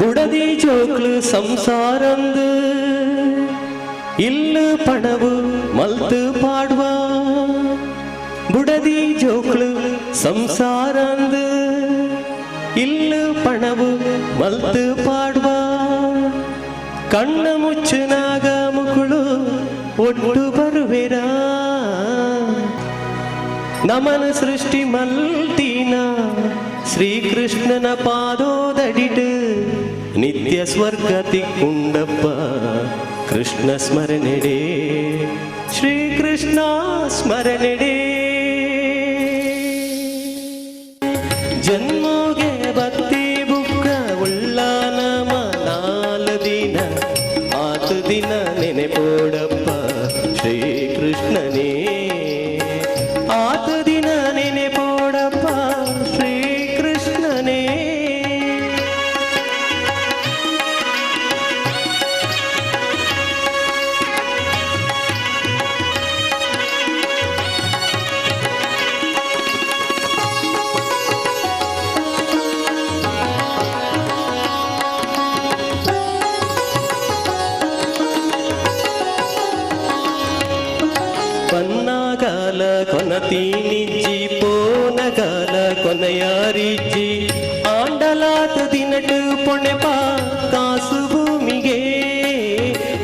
ಬುಡದಿ ಜೋಕ್ಲು ಸಂಸಾರಂದು ಇಲ್ಲು ಪಣವು ಮಲ್ತು ಪಾಡುವ ಬುಡದಿ ಜೋಕ್ಲು ಸಂಸಾರಂದು ಇಲ್ಲು ಪಣವು ಮಲ್ತು ಪಾಡುವ ಕಣ್ಣ ಮುಚ್ಚನಾಗ ಮುಕುಳು ಒಟ್ಟು ಬರುವೆರಾ ನಮನ ಸೃಷ್ಟಿ ಮಲ್ತೀನ ಶ್ರೀಕೃಷ್ಣನ ಪಾದೋದಡಿಟ್ ನಿತ್ಯ ಸ್ವರ್ಗತಿ ಕುಂಡಪ್ಪ ಕೃಷ್ಣ ಸ್ಮರಣೆಡೆ ಶ್ರೀಕೃಷ್ಣ ಸ್ಮರಣೆಡೆ தயாரிச்சு ஆண்டலாத்து தினட்டு பொண்ணெப்பா காசு பூமிகே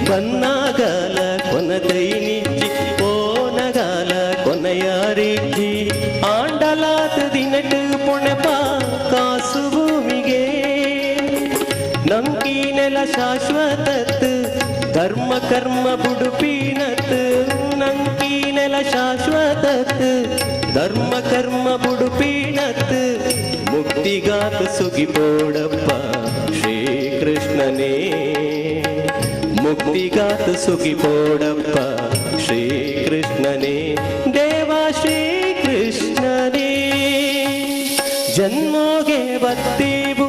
வன்னாகால கொனதை நிச்சி போனகால கொனையாரிச்சு ஆண்டலாத்து தினட்டு பொண்ணெப்பா காசு பூமிகே நம்பினல சாஸ்வத ಕರ್ಮ ಬುಡುಪೀನತ್ ನಂಕಿ ನೆಲ ಶಾಶ್ವತತ್. ಧರ್ಮ ಕರ್ಮ ಬುಡುಪೀನತ್ ಮುಕ್ತಿಗಾತ ಸುಗಿಬೋಡಪ್ಪ ಶ್ರೀಕೃಷ್ಣನೇ. ಮುಕ್ತಿಗಾತ ಸುಗಿಬೋಡಪ್ಪ ಶ್ರೀಕೃಷ್ಣನೇ. ದೇವ ಶ್ರೀಕೃಷ್ಣನೇ. ಜನ್ಮೋಗೆ ಬತ್ತಿ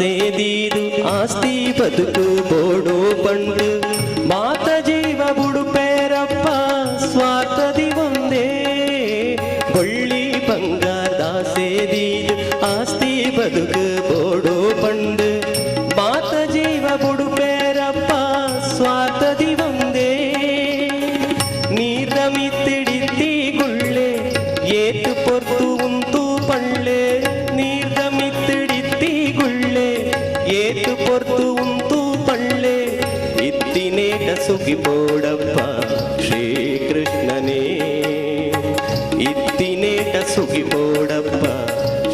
ಸೇದಿದು ಆಸ್ತಿ ಬದುಕು ಬೋಡೋ ಪಂಡು ಮಾತ ಜೀವ ಬುಡುಪೇರಪ್ಪ ಸ್ವಾರ್ಥದಿ ಒಂದೇ ಒಳ್ಳಿ ಬಂಗಾರ ಸೇದಿದು ಆಸ್ತಿ ಬದುಕು ಬೋಡೋ ಪಂಡು ಮಾತ ಜೀವ ಬುಡುಪೇರಪ್ಪ ಸ್ವಾರ್ಥದಿ ಒಂದೇ ನೀರ ಮಿತ್ತಿಡಿತಿ ಗುಳ್ಳೆ ಏತು ಪೊರ್ತು ಉಂತು ಇತ್ತಿನೇಟ ಸುಗಿಬೋಡಪ್ಪ ಶ್ರೀಕೃಷ್ಣನೇ. ಇತ್ತಿನೇಟ ಸುಗಿಬೋಡಪ್ಪ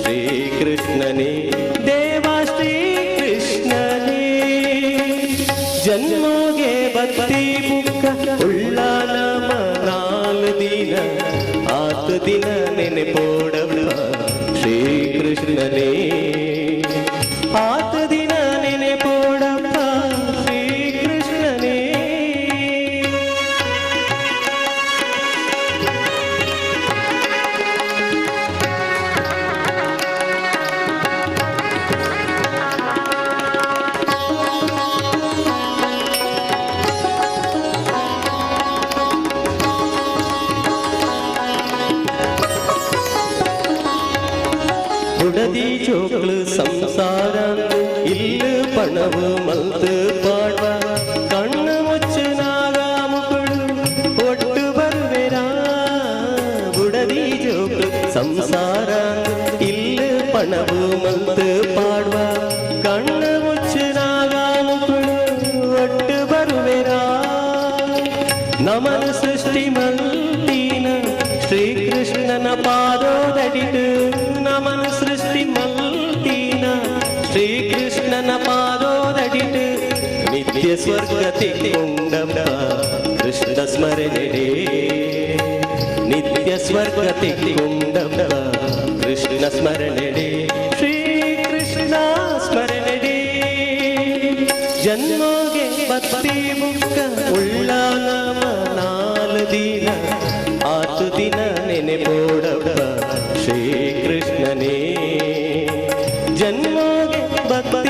ಶ್ರೀಕೃಷ್ಣನೇ. ದೇವ ಶ್ರೀಕೃಷ್ಣನೇ. ಜನ್ಮೋಗೆ ಬತ್ತಿ ಬುಕ್ಕ ಉಳ್ಳ ನದಿ ಚೋಕ್ಳು ಸಂಸಾರ ಇಲ್ಲಿ ಪಣವು ಮಲ್ತು ಪಾಡ ಕಣ್ಣು ಮುಚ್ಚನಾಗ ಮುಗಳು ಒಟ್ಟು ಬರುವೆರ ಬುಡದಿ ಜೋಕ್ಳು ಸಂಸಾರ ಇಲ್ಲಿ ಪಣವು ಮಲ್ತು ಪಾಡುವ ಕಣ್ಣು ಮುಚ್ಚನಾಗ ಮುಗಳು ಒಟ್ಟು ಬರುವೆರ ನಮನ ಸೃಷ್ಟಿ ಮಲ್ಲಿನ ಶ್ರೀಕೃಷ್ಣನ ಪಾದೋದಡಿತು नित्यस्वर्गतिकुण्डम्बा कृष्णस्मरणिरे नित्यस्वर्गतिकुण्डम्बा कृष्णस्मरणिरे श्रीकृष्णा स्मरणिरे जन्मोगे भक्ति मुक्त उल्लालम नाल दिन आतु दिन ನೆನೆಬೋಡವ ಶ್ರೀಕೃಷ್ಣನೇ ಜನ್ಮೋಗೆ ಭಕ್ತಿ